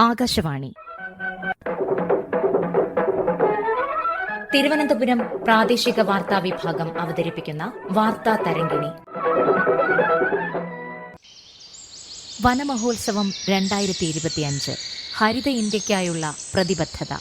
ആകാശവാണി. തിരുവനന്തപുരം പ്രാദേശിക വാർത്താ വിഭാഗം അവതരിപ്പിക്കുന്ന വാർത്താ തരംഗിണി. വനമഹോത്സവം രണ്ടായിരത്തി ഇരുപത്തിയഞ്ച് ഹരിത ഇന്ത്യയ്ക്കായുള്ള പ്രതിബദ്ധത.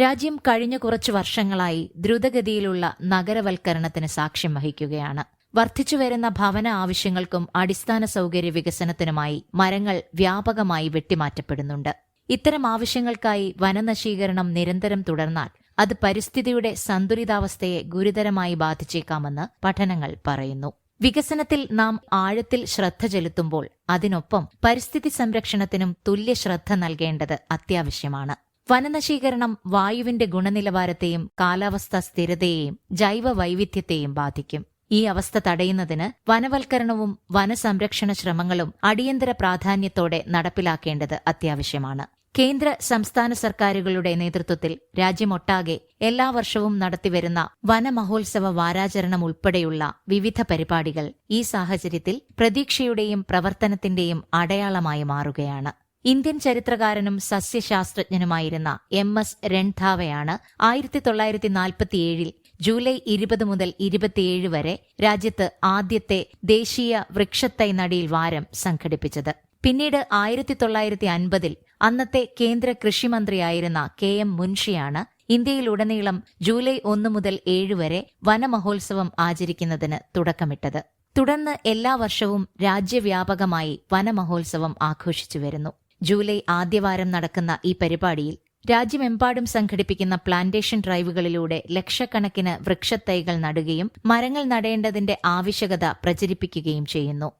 രാജ്യം കഴിഞ്ഞ കുറച്ചു വർഷങ്ങളായി ദ്രുതഗതിയിലുള്ള നഗരവൽക്കരണത്തിന് സാക്ഷ്യം വഹിക്കുകയാണ്. വർദ്ധിച്ചുവരുന്ന ഭവന ആവശ്യങ്ങൾക്കും അടിസ്ഥാന സൗകര്യ വികസനത്തിനുമായി മരങ്ങൾ വ്യാപകമായി വെട്ടിമാറ്റപ്പെടുന്നുണ്ട്. ഇത്തരം ആവശ്യങ്ങൾക്കായി വനനശീകരണം നിരന്തരം തുടർന്നാൽ അത് പരിസ്ഥിതിയുടെ സന്തുലിതാവസ്ഥയെ ഗുരുതരമായി ബാധിച്ചേക്കാമെന്ന് പഠനങ്ങൾ പറയുന്നു. വികസനത്തിൽ നാം ആഴത്തിൽ ശ്രദ്ധ ചെലുത്തുമ്പോൾ അതിനൊപ്പം പരിസ്ഥിതി സംരക്ഷണത്തിനും തുല്യ ശ്രദ്ധ നൽകേണ്ടത് അത്യാവശ്യമാണ്. വനനശീകരണം വായുവിന്റെ ഗുണനിലവാരത്തെയും കാലാവസ്ഥാ സ്ഥിരതയെയും ജൈവ വൈവിധ്യത്തെയും ബാധിക്കും. ഈ അവസ്ഥ തടയുന്നതിന് വനവൽക്കരണവും വനസംരക്ഷണ ശ്രമങ്ങളും അടിയന്തര പ്രാധാന്യത്തോടെ നടപ്പിലാക്കേണ്ടത് അത്യാവശ്യമാണ്. കേന്ദ്ര സംസ്ഥാന സർക്കാരുകളുടെ നേതൃത്വത്തിൽ രാജ്യമൊട്ടാകെ എല്ലാ വർഷവും നടത്തിവരുന്ന വനമഹോത്സവ വാരാചരണം ഉൾപ്പെടെയുള്ള വിവിധ പരിപാടികൾ ഈ സാഹചര്യത്തിൽ പ്രതീക്ഷയുടെയും പ്രവർത്തനത്തിന്റെയും അടയാളമായി മാറുകയാണ്. ഇന്ത്യൻ ചരിത്രകാരനും സസ്യശാസ്ത്രജ്ഞനുമായിരുന്ന എം എസ് രൺധാവയാണ് ആയിരത്തി തൊള്ളായിരത്തി നാൽപ്പത്തിയേഴിൽ ജൂലൈ ഇരുപത് മുതൽ ഇരുപത്തിയേഴ് വരെ രാജ്യത്ത് ആദ്യത്തെ ദേശീയ വൃക്ഷത്തൈ നടിയിൽ വാരം സംഘടിപ്പിച്ചത്. പിന്നീട് ആയിരത്തി തൊള്ളായിരത്തി അൻപതിൽ അന്നത്തെ കേന്ദ്ര കൃഷിമന്ത്രിയായിരുന്ന കെ എം മുൻഷിയാണ് ഇന്ത്യയിലുടനീളം ജൂലൈ ഒന്ന് മുതൽ ഏഴ് വരെ വനമഹോത്സവം ആചരിക്കുന്നതിന് തുടക്കമിട്ടത്. തുടർന്ന് എല്ലാ വർഷവും രാജ്യവ്യാപകമായി വനമഹോത്സവം ആഘോഷിച്ചു വരുന്നു ജൂലൈ ആദ്യവാരം നടക്കുന്ന ഈ പരിപാടിയിൽ രാജ്യമെമ്പാടും സംഘടിപ്പിക്കുന്ന പ്ലാന്റേഷൻ ഡ്രൈവുകളിലൂടെ ലക്ഷക്കണക്കിന് വൃക്ഷത്തൈകൾ നടുകയും മരങ്ങൾ നടേണ്ടതിന്റെ ആവശ്യകത പ്രചരിപ്പിക്കുകയും ചെയ്യുന്നു.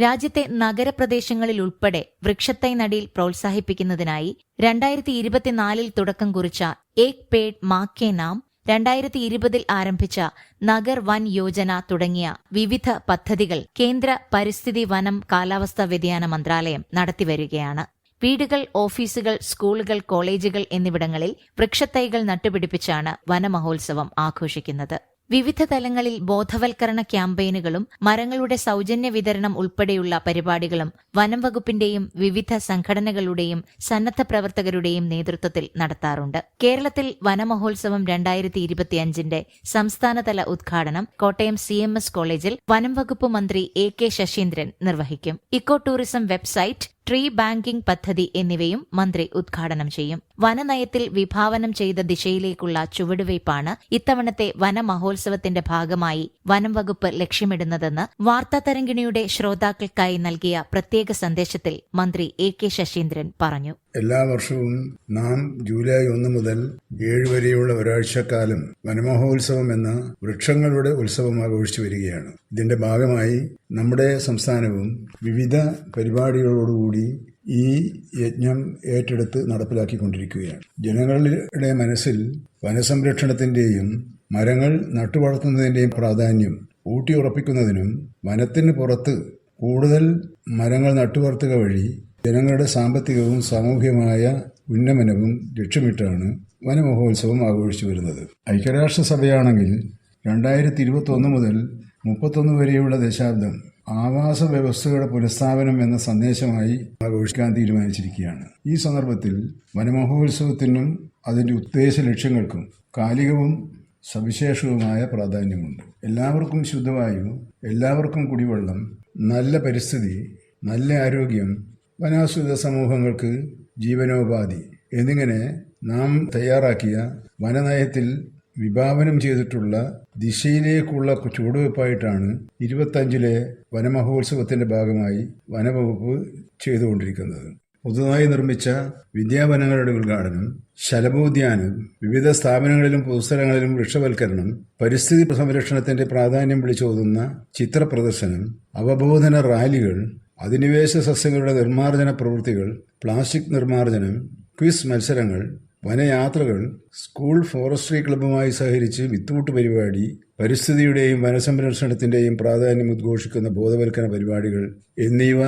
രാജ്യത്തെ നഗരപ്രദേശങ്ങളിൽ ഉൾപ്പെടെ വൃക്ഷത്തൈ നടിയിൽ പ്രോത്സാഹിപ്പിക്കുന്നതിനായി രണ്ടായിരത്തി ഇരുപത്തിനാലിൽ തുടക്കം കുറിച്ച ഏക് പേഡ് മാക്കേ നാം രണ്ടായിരത്തി ഇരുപതിൽ ആരംഭിച്ച നഗർ വൻ യോജന തുടങ്ങിയ വിവിധ പദ്ധതികൾ കേന്ദ്ര പരിസ്ഥിതി വനം കാലാവസ്ഥാ വ്യതിയാന മന്ത്രാലയം നടത്തിവരികയാണ്. വീടുകൾ ഓഫീസുകൾ സ്കൂളുകൾ കോളേജുകൾ എന്നിവിടങ്ങളിൽ വൃക്ഷത്തൈകൾ നട്ടുപിടിപ്പിച്ചാണ് വനമഹോത്സവം ആഘോഷിക്കുന്നത്. വിവിധ തലങ്ങളിൽ ബോധവൽക്കരണ ക്യാമ്പയിനുകളും മരങ്ങളുടെ സൗജന്യ വിതരണം ഉൾപ്പെടെയുള്ള പരിപാടികളും വനം വകുപ്പിന്റെയും വിവിധ സംഘടനകളുടെയും സന്നദ്ധ പ്രവർത്തകരുടെയും നേതൃത്വത്തിൽ നടത്താറുണ്ട്. കേരളത്തിൽ വനമഹോത്സവം രണ്ടായിരത്തി ഇരുപത്തിയഞ്ചിന്റെ സംസ്ഥാനതല ഉദ്ഘാടനം കോട്ടയം സി എം എസ് കോളേജിൽ വനം വകുപ്പ് മന്ത്രി എ കെ ശശീന്ദ്രൻ നിർവഹിക്കും. Eco tourism website tree banking പദ്ധതി എന്നിവയും മന്ത്രി ഉദ്ഘാടനം ചെയ്യും. വനനയത്തിൽ വിഭാവനം ചെയ്ത ദിശയിലേക്കുള്ള ചുവടുവയ്പാണ് ഇത്തവണത്തെ വനമഹോത്സവത്തിന്റെ ഭാഗമായി വനം വകുപ്പ് ലക്ഷ്യമിടുന്നതെന്ന് വാർത്താതരംഗിണിയുടെ ശ്രോതാക്കൾക്കായി നൽകിയ പ്രത്യേക സന്ദേശത്തിൽ മന്ത്രി എ കെ ശശീന്ദ്രൻ പറഞ്ഞു. എല്ലാ വർഷവും നാം ജൂലൈ ഒന്ന് മുതൽ ഏഴ് വരെയുള്ള ഒരാഴ്ചക്കാലം വനമഹോത്സവം എന്ന വൃക്ഷങ്ങളുടെ ഉത്സവം ആഘോഷിച്ചു വരികയാണ്. ഇതിന്റെ ഭാഗമായി നമ്മുടെ സംസ്ഥാനവും വിവിധ പരിപാടികളോടുകൂടി ഈ യജ്ഞം ഏറ്റെടുത്ത് നടപ്പിലാക്കിക്കൊണ്ടിരിക്കുകയാണ്. ജനങ്ങളുടെ മനസ്സിൽ വനസംരക്ഷണത്തിന്റെയും മരങ്ങൾ നട്ടുവളർത്തുന്നതിന്റെയും പ്രാധാന്യം ഊട്ടിയുറപ്പിക്കുന്നതിനും വനത്തിന് പുറത്ത് കൂടുതൽ മരങ്ങൾ നട്ടുവളർത്തുക വഴി ജനങ്ങളുടെ സാമ്പത്തികവും സാമൂഹ്യമായ ഉന്നമനവും ലക്ഷ്യമിട്ടാണ് വനമഹോത്സവം ആഘോഷിച്ചു വരുന്നത്. ഐക്യരാഷ്ട്രസഭയാണെങ്കിൽ രണ്ടായിരത്തി ഇരുപത്തി ഒന്ന് മുതൽ മുപ്പത്തൊന്ന് വരെയുള്ള ദശാബ്ദം ആവാസ വ്യവസ്ഥയുടെ പുനഃസ്ഥാപനം എന്ന സന്ദേശമായി ആഘോഷിക്കാൻ തീരുമാനിച്ചിരിക്കുകയാണ്. ഈ സന്ദർഭത്തിൽ വനമഹോത്സവത്തിനും അതിന്റെ ഉദ്ദേശ ലക്ഷ്യങ്ങൾക്കും കാലികവും സവിശേഷവുമായ പ്രാധാന്യമുണ്ട്. എല്ലാവർക്കും ശുദ്ധവായു എല്ലാവർക്കും കുടിവെള്ളം നല്ല പരിസ്ഥിതി നല്ല ആരോഗ്യം വനാശ്രിത സമൂഹങ്ങൾക്ക് ജീവനോപാധി എന്നിങ്ങനെ നാം തയ്യാറാക്കിയ വനനയത്തിൽ വിഭാവനം ചെയ്തിട്ടുള്ള ദിശയിലേക്കുള്ള ചുവടുവയ്പ്പായിട്ടാണ് ഇരുപത്തഞ്ചിലെ വനമഹോത്സവത്തിന്റെ ഭാഗമായി വനവകുപ്പ് ചെയ്തുകൊണ്ടിരിക്കുന്നത്. പുതുതായി നിർമ്മിച്ച വിദ്യാവനങ്ങളുടെ ഉദ്ഘാടനം ശലഭോദ്യാനം വിവിധ സ്ഥാപനങ്ങളിലും പൊതുസ്ഥലങ്ങളിലും വൃക്ഷവൽക്കരണം പരിസ്ഥിതി സംരക്ഷണത്തിന്റെ പ്രാധാന്യം വിളിച്ചോതുന്ന ചിത്രപ്രദർശനം അവബോധന റാലികൾ അധിനിവേശ സസ്യങ്ങളുടെ നിർമ്മാർജന പ്രവൃത്തികൾ പ്ലാസ്റ്റിക് നിർമ്മാർജനം ക്വിസ് മത്സരങ്ങൾ വനയാത്രകൾ സ്കൂൾ ഫോറസ്ട്രി ക്ലബ്ബുമായി സഹകരിച്ച് വിത്തൂട്ട് പരിപാടി പരിസ്ഥിതിയുടെയും വനസംരക്ഷണത്തിന്റെയും പ്രാധാന്യം ഉദ്ഘോഷിക്കുന്ന ബോധവൽക്കരണ പരിപാടികൾ എന്നിവ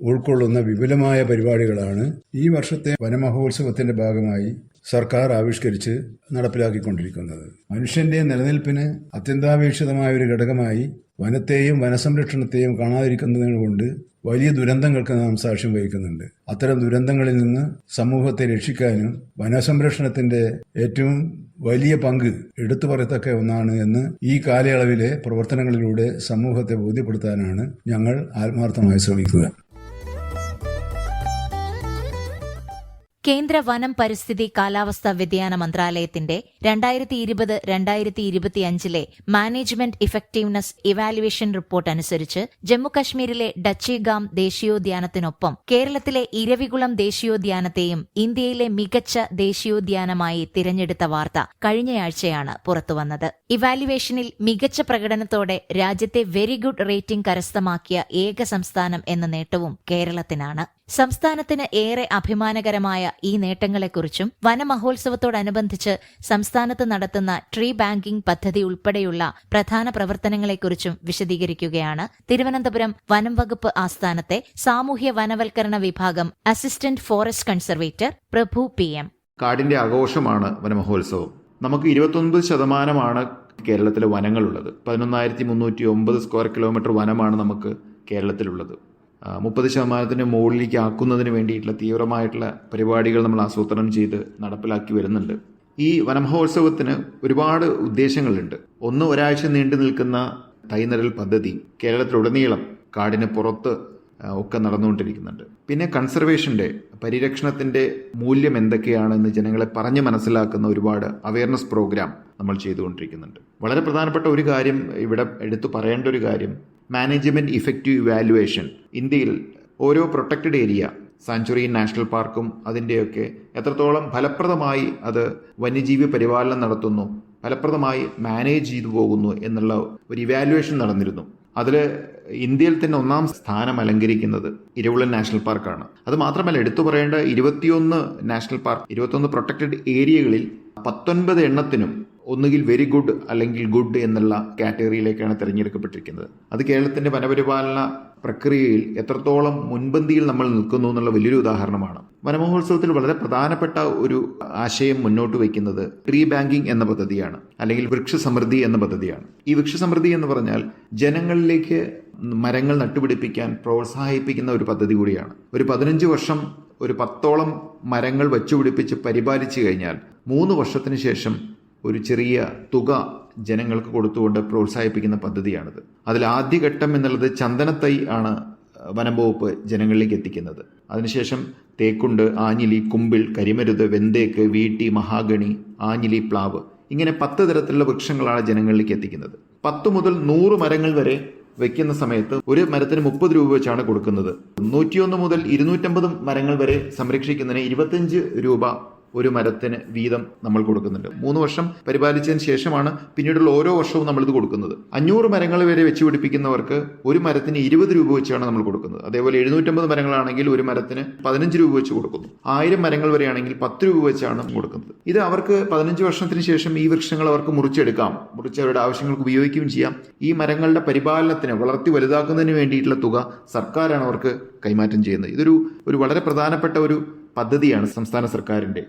ഉൾക്കൊള്ളുന്ന വിപുലമായ പരിപാടികളാണ് ഈ വർഷത്തെ വനമഹോത്സവത്തിന്റെ ഭാഗമായി സർക്കാർ ആവിഷ്കരിച്ച് നടപ്പിലാക്കിക്കൊണ്ടിരിക്കുന്നത്. മനുഷ്യന്റെ നിലനിൽപ്പിന് അത്യന്താപേക്ഷിതമായ ഒരു ഘടകമായി വനത്തെയും വനസംരക്ഷണത്തെയും കാണാതിരിക്കുന്നതിന് കൊണ്ട് വലിയ ദുരന്തങ്ങൾക്ക് നാം സാക്ഷ്യം വഹിക്കുന്നുണ്ട്. അത്തരം ദുരന്തങ്ങളിൽ നിന്ന് സമൂഹത്തെ രക്ഷിക്കാനും വനസംരക്ഷണത്തിന്റെ ഏറ്റവും വലിയ പങ്ക് എടുത്തു പറയത്തക്ക ഒന്നാണ് എന്ന് ഈ കാലയളവിലെ പ്രവർത്തനങ്ങളിലൂടെ സമൂഹത്തെ ബോധ്യപ്പെടുത്താനാണ് ഞങ്ങൾ ആത്മാർത്ഥമായി ശ്രമിക്കുക. കേന്ദ്ര വനം പരിസ്ഥിതി കാലാവസ്ഥാ വ്യതിയാന മന്ത്രാലയത്തിന്റെ രണ്ടായിരത്തി ഇരുപത് രണ്ടായിരത്തി ഇരുപത്തിയഞ്ചിലെ മാനേജ്മെന്റ് ഇഫക്റ്റീവ്നെസ് ഇവാലുവേഷൻ റിപ്പോർട്ട് അനുസരിച്ച് ജമ്മുകശ്മീരിലെ ഡച്ചിഗാം ദേശീയോദ്യാനത്തിനൊപ്പം കേരളത്തിലെ ഇരവികുളം ദേശീയോദ്യാനത്തെയും ഇന്ത്യയിലെ മികച്ച ദേശീയോദ്യാനമായി തിരഞ്ഞെടുത്ത വാർത്ത കഴിഞ്ഞയാഴ്ചയാണ് പുറത്തുവന്നത്. ഇവാലുവേഷനിൽ മികച്ച പ്രകടനത്തോടെ രാജ്യത്തെ വെരി ഗുഡ് റേറ്റിംഗ് കരസ്ഥമാക്കിയ ഏക സംസ്ഥാനം എന്ന നേട്ടവും കേരളത്തിനാണ്. സംസ്ഥാനത്തിന് ഏറെ അഭിമാനകരമായ ഈ നേട്ടങ്ങളെക്കുറിച്ചും വനമഹോത്സവത്തോടനുബന്ധിച്ച് സംസ്ഥാനത്ത് നടത്തുന്ന ട്രീ ബാങ്കിംഗ് പദ്ധതി ഉൾപ്പെടെയുള്ള പ്രധാന പ്രവർത്തനങ്ങളെക്കുറിച്ചും വിശദീകരിക്കുകയാണ്. തിരുവനന്തപുരം വനം വകുപ്പ് ആസ്ഥാനത്തെ സാമൂഹ്യ വനവൽക്കരണ വിഭാഗം assistant forest conservator Prabhu P M. കാടിന്റെ ആഘോഷമാണ് വനമഹോത്സവം. നമുക്ക് ഇരുപത്തൊൻപത് ശതമാനമാണ് കേരളത്തിലെ വനങ്ങളുള്ളത്. പതിനൊന്നായിരത്തി മുന്നൂറ്റി ഒമ്പത് സ്ക്വയർ കിലോമീറ്റർ വനമാണ് നമുക്ക് കേരളത്തിലുള്ളത്. മുപ്പത് ശതമാനത്തിന് മുകളിലേക്ക് ആക്കുന്നതിന് വേണ്ടിയിട്ടുള്ള തീവ്രമായിട്ടുള്ള പരിപാടികൾ നമ്മൾ ആസൂത്രണം ചെയ്ത് നടപ്പിലാക്കി വരുന്നുണ്ട്. ഈ വനമഹോത്സവത്തിന് ഒരുപാട് ഉദ്ദേശങ്ങളുണ്ട്. ഒന്ന് ഒരാഴ്ച നീണ്ടു നിൽക്കുന്ന തൈനരൽ പദ്ധതി കേരളത്തിലുടനീളം കാടിന് പുറത്ത് ഒക്കെ നടന്നുകൊണ്ടിരിക്കുന്നുണ്ട്. പിന്നെ കൺസർവേഷന്റെ പരിരക്ഷണത്തിന്റെ മൂല്യം എന്തൊക്കെയാണെന്ന് ജനങ്ങളെ പറഞ്ഞ് മനസ്സിലാക്കുന്ന ഒരുപാട് അവയർനെസ് പ്രോഗ്രാം നമ്മൾ ചെയ്തുകൊണ്ടിരിക്കുന്നുണ്ട്. വളരെ പ്രധാനപ്പെട്ട ഒരു കാര്യം ഇവിടെ എടുത്തു പറയേണ്ട ഒരു കാര്യം മാനേജ്മെന്റ് ഇഫക്റ്റീവ് ഇവാലുവേഷൻ ഇന്ത്യയിൽ ഓരോ പ്രൊട്ടക്റ്റഡ് ഏരിയ സാഞ്ചുറി നാഷണൽ പാർക്കും അതിന്റെയൊക്കെ എത്രത്തോളം ഫലപ്രദമായി അത് വന്യജീവി പരിപാലനം നടത്തുന്നു ഫലപ്രദമായി മാനേജ് ചെയ്തു പോകുന്നു എന്നുള്ള ഒരു ഇവാലുവേഷൻ നടന്നിരുന്നു. അതിൽ ഇന്ത്യയിൽ തന്നെ ഒന്നാം സ്ഥാനം അലങ്കരിക്കുന്നത് ഇരവിളൻ നാഷണൽ പാർക്കാണ് അത് മാത്രമല്ല എടുത്തു പറയേണ്ട ഇരുപത്തിയൊന്ന് നാഷണൽ പാർക്ക് ഇരുപത്തൊന്ന് പ്രൊട്ടക്റ്റഡ് ഏരിയകളിൽ പത്തൊൻപത് എണ്ണത്തിനും ഒന്നുകിൽ വെരി ഗുഡ് അല്ലെങ്കിൽ ഗുഡ് എന്നുള്ള കാറ്റഗറിയിലേക്കാണ് തിരഞ്ഞെടുക്കപ്പെട്ടിരിക്കുന്നത്. അത് കേരളത്തിന്റെ വനപരിപാലന പ്രക്രിയയിൽ എത്രത്തോളം മുൻപന്തിയിൽ നമ്മൾ നിൽക്കുന്നു എന്നുള്ള വലിയൊരു ഉദാഹരണമാണ്. വനമഹോത്സവത്തിൽ വളരെ പ്രധാനപ്പെട്ട ഒരു ആശയം മുന്നോട്ട് വയ്ക്കുന്നത് ട്രീ ബാങ്കിങ് എന്ന പദ്ധതിയാണ് അല്ലെങ്കിൽ വൃക്ഷസമൃദ്ധി എന്ന പദ്ധതിയാണ്. ഈ വൃക്ഷസമൃദ്ധി എന്ന് പറഞ്ഞാൽ ജനങ്ങളിലേക്ക് മരങ്ങൾ നട്ടുപിടിപ്പിക്കാൻ പ്രോത്സാഹിപ്പിക്കുന്ന ഒരു പദ്ധതി കൂടിയാണ്. ഒരു പതിനഞ്ച് വർഷം ഒരു പത്തോളം മരങ്ങൾ വച്ചുപിടിപ്പിച്ച് പരിപാലിച്ചു കഴിഞ്ഞാൽ മൂന്ന് വർഷത്തിന് ശേഷം ഒരു ചെറിയ തുക ജനങ്ങൾക്ക് കൊടുത്തുകൊണ്ട് പ്രോത്സാഹിപ്പിക്കുന്ന പദ്ധതിയാണിത്. അതിൽ ആദ്യഘട്ടം എന്നുള്ളത് ചന്ദനത്തൈ ആണ് വനം വകുപ്പ് ജനങ്ങളിലേക്ക് എത്തിക്കുന്നത്. അതിനുശേഷം തേക്കുണ്ട് ആഞ്ഞിലി കുമ്പിൾ കരിമരുത് വെന്തേക്ക് വീട്ടി മഹാഗണി ആഞ്ഞിലി പ്ലാവ് ഇങ്ങനെ പത്ത് തരത്തിലുള്ള വൃക്ഷങ്ങളാണ് ജനങ്ങളിലേക്ക് എത്തിക്കുന്നത്. പത്ത് മുതൽ നൂറ് മരങ്ങൾ വരെ വെക്കുന്ന സമയത്ത് ഒരു മരത്തിന് മുപ്പത് രൂപ വെച്ചാണ് കൊടുക്കുന്നത്. നൂറ്റിയൊന്ന് മുതൽ ഇരുന്നൂറ്റമ്പത് മരങ്ങൾ വരെ സംരക്ഷിക്കുന്നതിന് ഇരുപത്തഞ്ച് രൂപ ഒരു മരത്തിന് വീതം നമ്മൾ കൊടുക്കുന്നുണ്ട്. മൂന്ന് വർഷം പരിപാലിച്ചതിന് ശേഷമാണ് പിന്നീടുള്ള ഓരോ വർഷവും നമ്മളിത് കൊടുക്കുന്നത്. അഞ്ഞൂറ് മരങ്ങൾ വരെ വെച്ച് പിടിപ്പിക്കുന്നവർക്ക് ഒരു മരത്തിന് ഇരുപത് രൂപ വെച്ചാണ് നമ്മൾ കൊടുക്കുന്നത്. അതേപോലെ എഴുന്നൂറ്റമ്പത് മരങ്ങളാണെങ്കിൽ ഒരു മരത്തിന് പതിനഞ്ച് രൂപ വെച്ച് കൊടുക്കുന്നു. ആയിരം മരങ്ങൾ വരെയാണെങ്കിൽ പത്ത് രൂപ വെച്ചാണ് കൊടുക്കുന്നത്. ഇത് അവർക്ക് പതിനഞ്ച് വർഷത്തിന് ശേഷം ഈ വൃക്ഷങ്ങൾ അവർക്ക് മുറിച്ചെടുക്കാം. മുറിച്ച് അവരുടെ ആവശ്യങ്ങൾക്ക് ഉപയോഗിക്കുകയും ചെയ്യാം. ഈ മരങ്ങളുടെ പരിപാലനത്തിന് വളർത്തി വലുതാക്കുന്നതിന് വേണ്ടിയിട്ടുള്ള തുക സർക്കാരാണ് അവർക്ക് കൈമാറ്റം ചെയ്യുന്നത്. ഇതൊരു ഒരു വളരെ പ്രധാനപ്പെട്ട ഒരു പദ്ധതിയാണ് സംസ്ഥാന സർക്കാരിന്റെ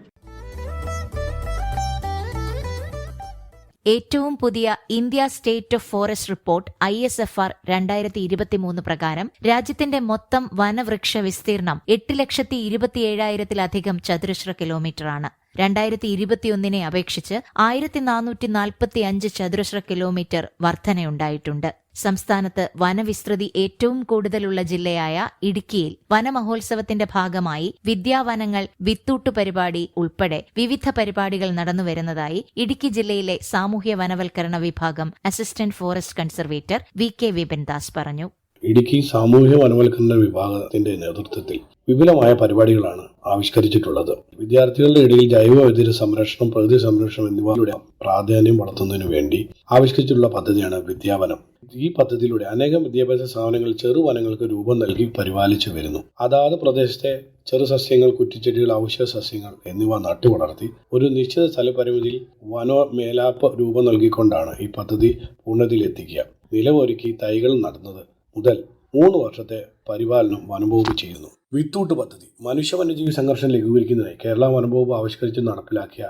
ഏറ്റവും പുതിയ India state of forest report I S F R രണ്ടായിരത്തി ഇരുപത്തിമൂന്ന് പ്രകാരം രാജ്യത്തിന്റെ മൊത്തം വനവൃക്ഷ വിസ്തീർണം എട്ട് ലക്ഷത്തി ഇരുപത്തിയേഴായിരത്തിലധികം ചതുരശ്ര കിലോമീറ്ററാണ്. രണ്ടായിരത്തി ഇരുപത്തിയൊന്നിനെ അപേക്ഷിച്ച് ആയിരത്തി നാനൂറ്റി നാൽപ്പത്തി അഞ്ച് ചതുരശ്ര കിലോമീറ്റർ വർധനയുണ്ടായിട്ടുണ്ട്. സംസ്ഥാനത്ത് വനവിസ്തൃതി ഏറ്റവും കൂടുതലുള്ള ജില്ലയായ ഇടുക്കിയിൽ വനമഹോത്സവത്തിന്റെ ഭാഗമായി വിദ്യാവനങ്ങൾ വിത്തൂട്ട് പരിപാടി ഉൾപ്പെടെ വിവിധ പരിപാടികൾ നടന്നുവരുന്നതായി ഇടുക്കി ജില്ലയിലെ സാമൂഹ്യ വനവൽക്കരണ വിഭാഗം assistant forest conservator V K Vipindas പറഞ്ഞു. ഇടുക്കി സാമൂഹ്യ വനവൽക്കരണ വിഭാഗത്തിന്റെ നേതൃത്വത്തിൽ വിപുലമായ പരിപാടികളാണ് ആവിഷ്കരിച്ചിട്ടുള്ളത്. വിദ്യാർത്ഥികളുടെ ഇടയിൽ ജൈവ വൈദ്യുത സംരക്ഷണം പ്രകൃതി സംരക്ഷണം എന്നിവയുടെ പ്രാധാന്യം വളർത്തുന്നതിനു വേണ്ടി ആവിഷ്കരിച്ചിട്ടുള്ള പദ്ധതിയാണ് വിദ്യാവനം. ഈ പദ്ധതിയിലൂടെ അനേകം വിദ്യാഭ്യാസ സ്ഥാപനങ്ങൾ ചെറുവനങ്ങൾക്ക് രൂപം നൽകി പരിപാലിച്ചു വരുന്നു. അതാത് പ്രദേശത്തെ ചെറു സസ്യങ്ങൾ കുറ്റിച്ചെടികൾ ഔഷധ സസ്യങ്ങൾ എന്നിവ നട്ടു വളർത്തി ഒരു നിശ്ചിത സ്ഥലപരിമിതിയിൽ വനോ മേലാപ്പ് രൂപം നൽകിക്കൊണ്ടാണ് ഈ പദ്ധതി പൂർണതയിലെത്തിക്കുക. നിലവൊരുക്കി തൈകൾ നടുന്നത് മുതൽ മൂന്ന് വർഷത്തെ പരിപാലനം വനംവകുപ്പ് ചെയ്യുന്നു. വിത്തൂട്ട് പദ്ധതി. മനുഷ്യ വന്യജീവി സംഘർഷം ലഘൂകരിക്കുന്നതിന് കേരള വനംവകുപ്പ് ആവിഷ്കരിച്ച് നടപ്പിലാക്കിയ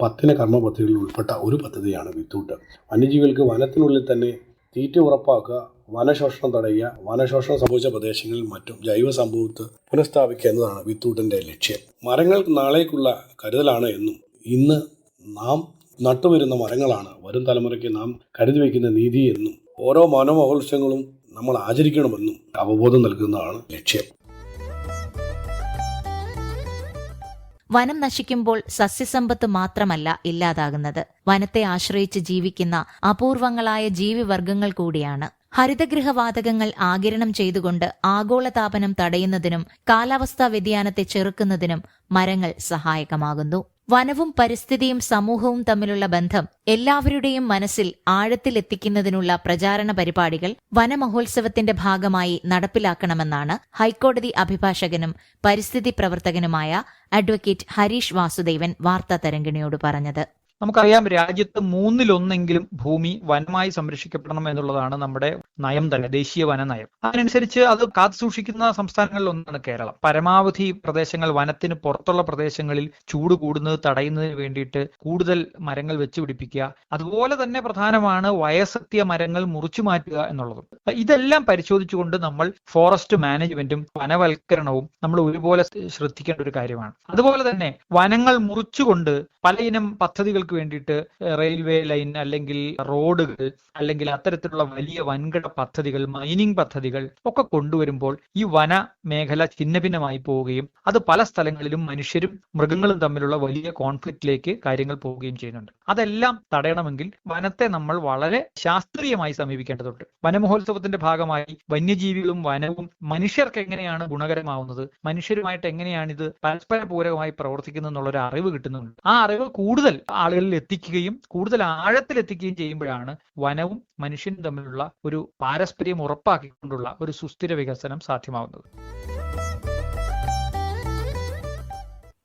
പത്തിന കർമ്മ പദ്ധതികളിൽ ഉൾപ്പെട്ട ഒരു പദ്ധതിയാണ് വിത്തൂട്ട്. വന്യജീവികൾക്ക് വനത്തിനുള്ളിൽ തന്നെ തീറ്റ ഉറപ്പാക്കുക വനശോഷണം തടയുക വനശോഷണം സംഭവിച്ച പ്രദേശങ്ങളിൽ മറ്റും ജൈവ സംഭവത്ത് പുനഃസ്ഥാപിക്കുക എന്നതാണ് വിത്തൂട്ടിന്റെ ലക്ഷ്യം. മരങ്ങൾ നാളേക്കുള്ള കരുതലാണ് എന്നും ഇന്ന് നാം നട്ടുവരുന്ന മരങ്ങളാണ് വരും തലമുറയ്ക്ക് നാം കരുതി വയ്ക്കുന്ന നീതി എന്നും ഓരോ വനമഹോത്സവങ്ങളും നമ്മൾ ആചരിക്കണമെന്നും അവബോധം നൽകുന്നതാണ് ലക്ഷ്യം. വനം നശിക്കുമ്പോൾ സസ്യസമ്പത്ത് മാത്രമല്ല ഇല്ലാതാകുന്നത്. വനത്തെ ആശ്രയിച്ച് ജീവിക്കുന്ന അപൂർവങ്ങളായ ജീവിവർഗങ്ങൾ കൂടിയാണ്. ഹരിതഗൃഹവാതകങ്ങൾ ആകിരണം ചെയ്തുകൊണ്ട് ആഗോളതാപനം തടയുന്നതിനും കാലാവസ്ഥാ വ്യതിയാനത്തെ ചെറുക്കുന്നതിനും മരങ്ങൾ സഹായകമാകുന്നു. വനവും പരിസ്ഥിതിയും സമൂഹവും തമ്മിലുള്ള ബന്ധം എല്ലാവരുടെയും മനസ്സിൽ ആഴത്തിലെത്തിക്കുന്നതിനുള്ള പ്രചാരണ പരിപാടികൾ വനമഹോത്സവത്തിന്റെ ഭാഗമായി നടപ്പിലാക്കണമെന്നാണ് ഹൈക്കോടതി അഭിഭാഷകനും പരിസ്ഥിതി പ്രവർത്തകനുമായ അഡ്വക്കേറ്റ് ഹരീഷ് വാസുദേവൻ വാർത്താ തരംഗിണിയോട് പറഞ്ഞത് നമുക്കറിയാം രാജ്യത്ത് മൂന്നിലൊന്നെങ്കിലും ഭൂമി വനമായി സംരക്ഷിക്കപ്പെടണം എന്നുള്ളതാണ് നമ്മുടെ നയം തന്നെ ദേശീയ വന നയം. അതിനനുസരിച്ച് അത് കാത്തു സൂക്ഷിക്കുന്ന സംസ്ഥാനങ്ങളിൽ ഒന്നാണ് കേരളം. പരമാവധി പ്രദേശങ്ങൾ വനത്തിന് പുറത്തുള്ള പ്രദേശങ്ങളിൽ ചൂട് കൂടുന്നത് തടയുന്നതിന് വേണ്ടിയിട്ട് കൂടുതൽ മരങ്ങൾ വെച്ചുപിടിപ്പിക്കുക. അതുപോലെ തന്നെ പ്രധാനമാണ് വയസ്സെത്തിയ മരങ്ങൾ മുറിച്ചു മാറ്റുക എന്നുള്ളതും. ഇതെല്ലാം പരിശോധിച്ചുകൊണ്ട് നമ്മൾ ഫോറസ്റ്റ് മാനേജ്മെന്റും വനവൽക്കരണവും നമ്മൾ ഒരുപോലെ ശ്രദ്ധിക്കേണ്ട ഒരു കാര്യമാണ്. അതുപോലെ തന്നെ വനങ്ങൾ മുറിച്ചുകൊണ്ട് പലയിനം പദ്ധതികൾക്ക് വേണ്ടിയിട്ട് റെയിൽവേ ലൈൻ അല്ലെങ്കിൽ റോഡുകൾ അല്ലെങ്കിൽ അത്തരത്തിലുള്ള വലിയ വൻകിട പദ്ധതികൾ മൈനിങ് പദ്ധതികൾ ഒക്കെ കൊണ്ടുവരുമ്പോൾ ഈ വന മേഖല ഛിന്നഭിന്നമായി പോവുകയും അത് പല സ്ഥലങ്ങളിലും മനുഷ്യരും മൃഗങ്ങളും തമ്മിലുള്ള വലിയ കോൺഫ്ലിക്റ്റിലേക്ക് കാര്യങ്ങൾ പോവുകയും ചെയ്യുന്നുണ്ട്. അതെല്ലാം തടയണമെങ്കിൽ വനത്തെ നമ്മൾ വളരെ ശാസ്ത്രീയമായി സമീപിക്കേണ്ടതുണ്ട്. വനമഹോത്സവത്തിന്റെ ഭാഗമായി വന്യജീവികളും വനവും മനുഷ്യർക്ക് എങ്ങനെയാണ് ഗുണകരമാവുന്നത്? മനുഷ്യരുമായിട്ട് എങ്ങനെയാണ് ഇത് പരസ്പര പൂരകമായി പ്രവർത്തിക്കുന്നത് എന്നുള്ള ഒരു അറിവ് കിട്ടുന്നുണ്ട്. ആ അറിവ് കൂടുതൽ ആളുകളിൽ എത്തിക്കുകയും കൂടുതൽ ആഴത്തിൽ എത്തിക്കുകയും ചെയ്യുമ്പോഴാണ് വനവും മനുഷ്യനും തമ്മിലുള്ള ഒരു പാരസ്പര്യം ഉറപ്പാക്കിക്കൊണ്ടുള്ള ഒരു സുസ്ഥിര വികസനം സാധ്യമാവുന്നത്.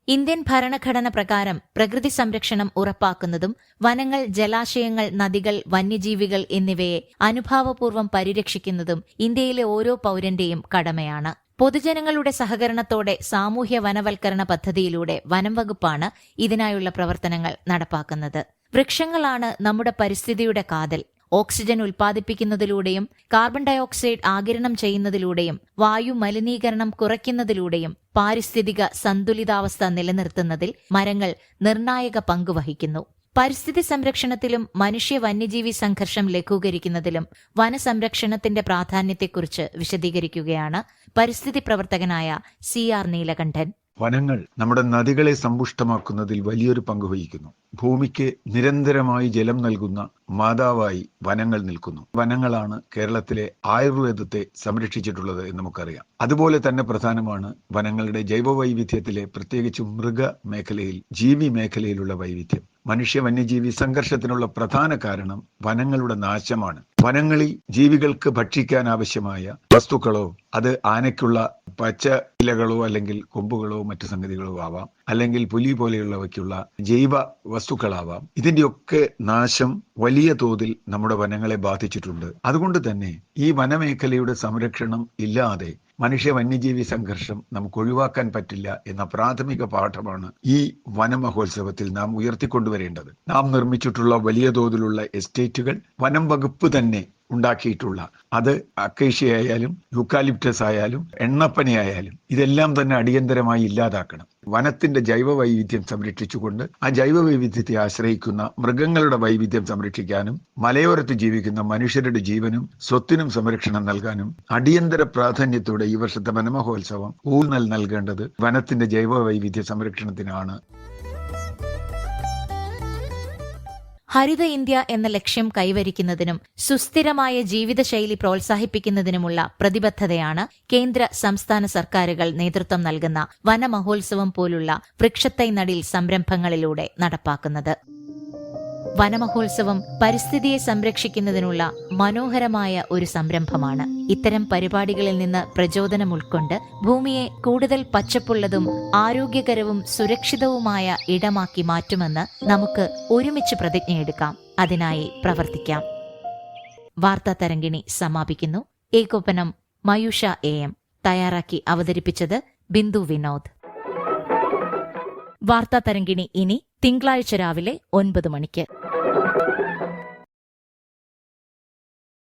ഇന്ത്യൻ ഭരണഘടന പ്രകാരം പ്രകൃതി സംരക്ഷണം ഉറപ്പാക്കുന്നതും വനങ്ങൾ ജലാശയങ്ങൾ നദികൾ വന്യജീവികൾ എന്നിവയെ അനുഭാവപൂർവം പരിരക്ഷിക്കുന്നതും ഇന്ത്യയിലെ ഓരോ പൌരന്റെയും കടമയാണ്. പൊതുജനങ്ങളുടെ സഹകരണത്തോടെ സാമൂഹ്യ വനവൽക്കരണ പദ്ധതിയിലൂടെ വനം വകുപ്പാണ് ഇതിനായുള്ള പ്രവർത്തനങ്ങൾ നടപ്പാക്കുന്നത്. വൃക്ഷങ്ങളാണ് നമ്മുടെ പരിസ്ഥിതിയുടെ കാതൽ. ഓക്സിജൻ ഉൽപ്പാദിപ്പിക്കുന്നതിലൂടെയും കാർബൺ ഡയോക്സൈഡ് ആകിരണം ചെയ്യുന്നതിലൂടെയും വായു മലിനീകരണം കുറയ്ക്കുന്നതിലൂടെയും പാരിസ്ഥിതിക സന്തുലിതാവസ്ഥ നിലനിർത്തുന്നതിൽ മരങ്ങൾ നിർണായക പങ്ക് വഹിക്കുന്നു. പരിസ്ഥിതി സംരക്ഷണത്തിലും മനുഷ്യ വന്യജീവി സംഘർഷം ലഘൂകരിക്കുന്നതിലും വനസംരക്ഷണത്തിന്റെ പ്രാധാന്യത്തെക്കുറിച്ച് വിശദീകരിക്കുകയാണ് പരിസ്ഥിതി പ്രവർത്തകനായ സി ആർ നീലകണ്ഠൻ. വനങ്ങൾ നമ്മുടെ നദികളെ സമ്പുഷ്ടമാക്കുന്നതിൽ വലിയൊരു പങ്ക് വഹിക്കുന്നു. ഭൂമിക്ക് നിരന്തരമായി ജലം നൽകുന്ന മാതാവായി വനങ്ങൾ നിൽക്കുന്നു. വനങ്ങളാണ് കേരളത്തിലെ ആയുർവേദത്തെ സംരക്ഷിച്ചിട്ടുള്ളത് എന്ന് നമുക്കറിയാം. അതുപോലെ തന്നെ പ്രധാനമാണ് വനങ്ങളുടെ ജൈവവൈവിധ്യത്തിലെ പ്രത്യേകിച്ച് മൃഗ മേഖലയിൽ ജീവി മേഖലയിലുള്ള വൈവിധ്യം. മനുഷ്യ വന്യജീവി സംഘർഷത്തിനുള്ള പ്രധാന കാരണം വനങ്ങളുടെ നാശമാണ്. വനങ്ങളിൽ ജീവികൾക്ക് ഭക്ഷിക്കാൻ ആവശ്യമായ വസ്തുക്കളോ അത് ആനയ്ക്കുള്ള പച്ച ഇലകളോ അല്ലെങ്കിൽ കൊമ്പുകളോ മറ്റു സംഗതികളോ ആവാം. അല്ലെങ്കിൽ പുലി പോലെയുള്ളവയ്ക്കുള്ള ജൈവ വസ്തുക്കളാവാം. ഇതിന്റെയൊക്കെ നാശം വലിയ തോതിൽ നമ്മുടെ വനങ്ങളെ ബാധിച്ചിട്ടുണ്ട്. അതുകൊണ്ട് തന്നെ ഈ വനമേഖലയുടെ സംരക്ഷണം ഇല്ലാതെ മനുഷ്യ വന്യജീവി സംഘർഷം നമുക്ക് ഒഴിവാക്കാൻ പറ്റില്ല എന്ന പ്രാഥമിക പാഠമാണ് ഈ വനമഹോത്സവത്തിൽ നാം ഉയർത്തിക്കൊണ്ടുവരേണ്ടത്. നാം നിർമ്മിച്ചിട്ടുള്ള വലിയ തോതിലുള്ള എസ്റ്റേറ്റുകൾ വനം വകുപ്പ് തന്നെ ഉണ്ടാക്കിയിട്ടുള്ള അത് അക്കേഷ്യ ആയാലും യൂക്കാലിപ്റ്റസ് ആയാലും എണ്ണപ്പനയായാലും ഇതെല്ലാം തന്നെ അടിയന്തരമായി ഇല്ലാതാക്കണം. വനത്തിന്റെ ജൈവ വൈവിധ്യം സംരക്ഷിച്ചുകൊണ്ട് ആ ജൈവ വൈവിധ്യത്തെ ആശ്രയിക്കുന്ന മൃഗങ്ങളുടെ വൈവിധ്യം സംരക്ഷിക്കാനും മലയോരത്ത് ജീവിക്കുന്ന മനുഷ്യരുടെ ജീവനും സ്വത്തിനും സംരക്ഷണം നൽകാനും അടിയന്തര പ്രാധാന്യത്തോടെ ഈ വർഷത്തെ വനമഹോത്സവം ഊന്നൽ നൽകേണ്ടത് വനത്തിന്റെ ജൈവ വൈവിധ്യ സംരക്ഷണത്തിനാണ്. ഹരിത ഇന്ത്യ എന്ന ലക്ഷ്യം കൈവരിക്കുന്നതിനും സുസ്ഥിരമായ ജീവിതശൈലി പ്രോത്സാഹിപ്പിക്കുന്നതിനുമുള്ള പ്രതിബദ്ധതയാണ് കേന്ദ്ര സംസ്ഥാന സർക്കാരുകൾ നേതൃത്വം നൽകുന്ന വനമഹോത്സവം പോലുള്ള വൃക്ഷത്തൈ നടിൽ സംരംഭങ്ങളിലൂടെ നടപ്പാക്കുന്നത്. വനമഹോത്സവം പരിസ്ഥിതിയെ സംരക്ഷിക്കുന്നതിനുള്ള മനോഹരമായ ഒരു സംരംഭമാണ്. ഇത്തരം പരിപാടികളിൽ നിന്ന് പ്രചോദനം ഉൾക്കൊണ്ട് ഭൂമിയെ കൂടുതൽ പച്ചപ്പുള്ളതും ആരോഗ്യകരവും സുരക്ഷിതവുമായ ഇടമാക്കി മാറ്റുമെന്ന് നമുക്ക് ഒരുമിച്ച് പ്രതിജ്ഞയെടുക്കാം. അതിനായി പ്രവർത്തിക്കാം. വാർത്താ തരംഗിണി സമാപിക്കുന്നു. ഏകോപനം മയൂഷ എ എം. തയ്യാറാക്കി അവതരിപ്പിച്ചത് ബിന്ദു വിനോദ്. വാർത്താ തരംഗിണി ഇനി തിങ്കളാഴ്ച രാവിലെ ഒൻപത് മണിക്ക്.